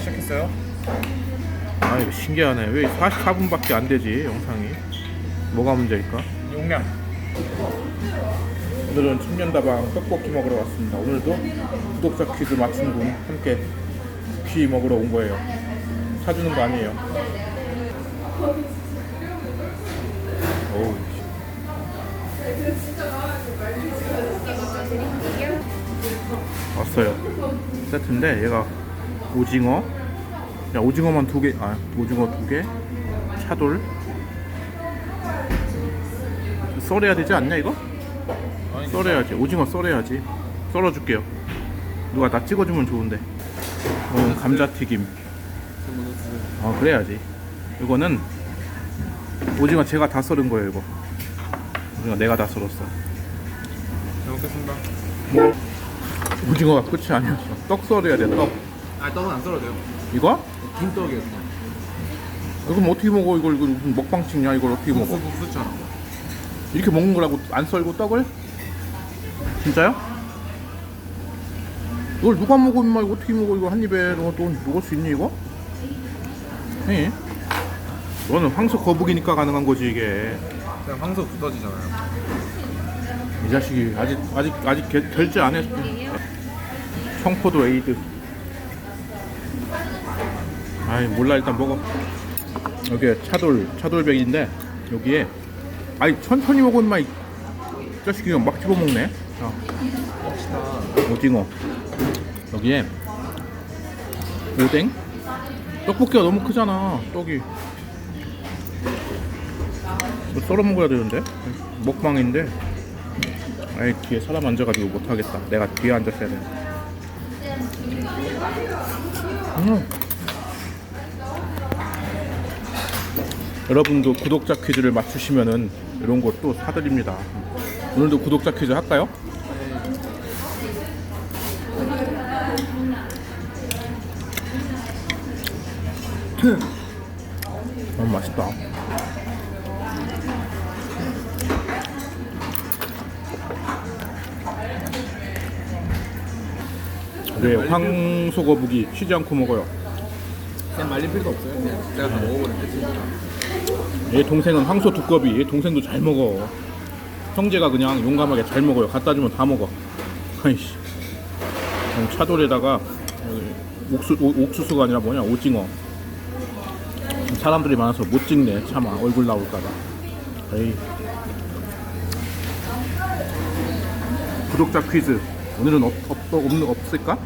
시작했어요? 아 이거 신기하네. 왜 44분밖에 안 되지 영상이? 뭐가 문제일까? 용량. 오늘은 청년다방 떡볶이 먹으러 왔습니다. 오늘도 구독자 퀴즈 맞춘 분 함께 퀴 먹으러 온 거예요. 사주는 거 아니에요. 어우 왔어요. 세트인데 얘가 오징어? 야 오징어만 두개 아 오징어 두개? 차돌? 썰어야 되지 않냐 이거? 썰어야지. 오징어 썰어야지. 썰어줄게요. 누가 나 찍어주면 좋은데. 이거는 감자튀김. 아 그래야지. 이거는 오징어 제가 다 썰은 거예요 이거. 오징어 내가 다 썰었어. 잘 먹겠습니다. 뭐 오징어가 끝이 아니었어. 떡 썰어야 돼떡 아 떡은 안 썰어도 돼요. 이거? 긴 떡이에요 그냥. 이거 어떻게 먹어 이걸 이거 무슨 먹방 찍냐 이걸 어떻게 먹어 국수 국수처럼. 이렇게 먹는 거라고 안 썰고 떡을? 진짜요? 이걸 누가 먹어 임마 이거 어떻게 먹어 이거 한 입에 너또 먹을 수 있니 이거? 네. 너는 황소 거북이니까 가능한 거지 이게 그냥 황소 굳어지잖아요. 이 자식이 아직 아직 아직 개- 결제 안 했어 청포도 에이드 아이 몰라 일단 먹어. 여기에 차돌 차돌백인데 여기에 아이 천천히 먹어 임마 이 자식이 막 집어먹네. 자, 오징어. 여기에 오뎅? 떡볶이가 너무 크잖아 떡이. 이거 썰어 먹어야 되는데? 먹방인데? 아이 뒤에 사람 앉아가지고 못하겠다. 내가 뒤에 앉았어야 돼 음. 여러분도 구독자 퀴즈를 맞추시면은 이런 것도 사드립니다 오늘도 구독자 퀴즈 할까요? 너무 맛있다 네, 황소거북이 쉬지 않고 먹어요. 그냥 말릴 필요도 없어요. 그냥 제가 다 먹어버리면 되지. 얘 동생은 황소 두꺼비. 얘 동생도 잘 먹어. 형제가 그냥 용감하게 잘 먹어요. 갖다 주면 다 먹어. 아이씨. 차돌에다가 옥수, 오- 옥수수가 아니라 뭐냐 오징어. 사람들이 많아서 못 찍네. 참아 얼굴 나올까봐. 에이. 구독자 퀴즈. 오늘은 없, 없, 없는 없을까?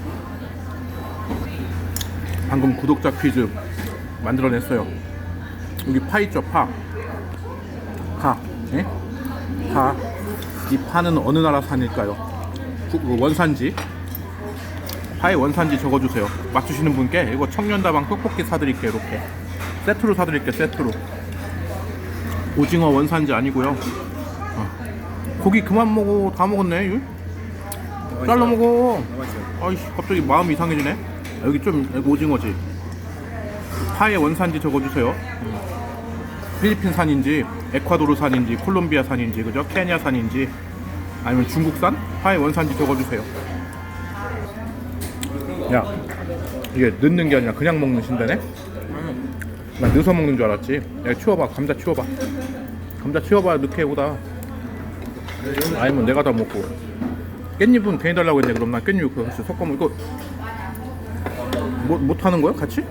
방금 구독자 퀴즈 만들어냈어요. 여기 파 있죠 파. 파. 예? 파. 이 파는 어느 나라 산일까요? 구- 그 원산지. 파의 원산지 적어주세요. 맞추시는 분께 이거 청년다방 떡볶이 사드릴게요. 이렇게 세트로 사드릴게요. 세트로. 오징어 원산지 아니고요. 어. 고기 그만 먹어. 다 먹었네. 잘라 먹어. 아이씨 갑자기 마음 이상해지네. 여기 좀 여기 오징어지. 파의 원산지 적어주세요. 필리핀 산인지 에콰도르 산인지 콜롬비아 산인지 그죠? 케냐 산인지 아니면 중국산 파의 원산지 적어주세요. 야 이게 넣는 게 아니라 그냥 먹는 신데네? 난 넣어서 먹는 줄 알았지. 야 치워봐 감자 치워봐. 감자 치워봐 넣게 오다. 아니면 내가 다 먹고. 깻잎은 괜히 달라고 했네 그럼 난 깻잎 그거 같이 섞어 먹 이거 뭐, 못 하는 거야 같이?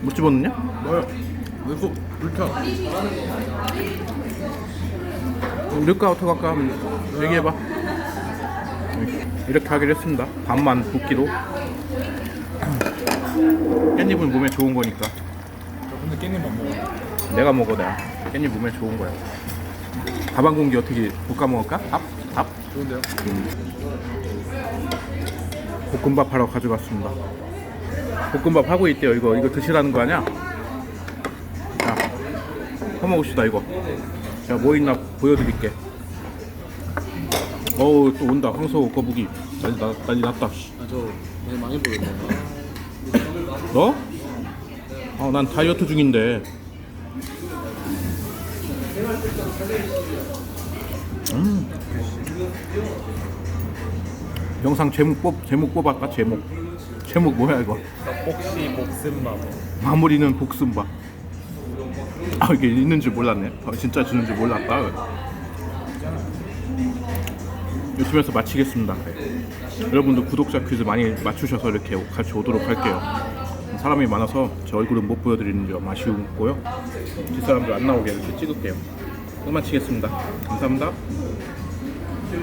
못 집어넣냐? 뭐야? 왜또 불켜? 넣을까 어떻게 할까 얘기해봐 이렇게 하기로 했습니다 반만 붓기로 깻잎은 몸에 좋은 거니까 저 근데 깻잎 안 먹어. 내가 먹어 내가 깻잎 몸에 좋은 거야 밥 한 공기 어떻게 볶아 먹을까? 밥? 밥? 좋은데요? 볶음밥 하러 가져갔습니다. 볶음밥 하고 있대요. 이거 이거 드시라는 거 아니야? 자, 퍼먹읍시다 이거. 자, 뭐 있나 보여드릴게. 어우 또 온다 황소 거북이 난리, 나, 난리 났다. 씨. 아저 많이 많이 보였네. 너? 아, 난 다이어트 중인데. 음. 영상 제목 뽑 제목 뽑았다 제목. 제목 뭐야 이거? 떡볶이 볶음밥. 마무리는 볶음밥. 아 이게 있는 줄 몰랐네. 아, 진짜 주는 줄 몰랐다. 요즘에서 마치겠습니다. 여러분도 구독자 퀴즈 많이 맞추셔서 이렇게 같이 오도록 할게요. 사람이 많아서 제 얼굴은 못 보여드리는 점 아쉬웠고요. 뒷사람들 안 나오게 이렇게 찍을게요. 끝 마치겠습니다. 감사합니다.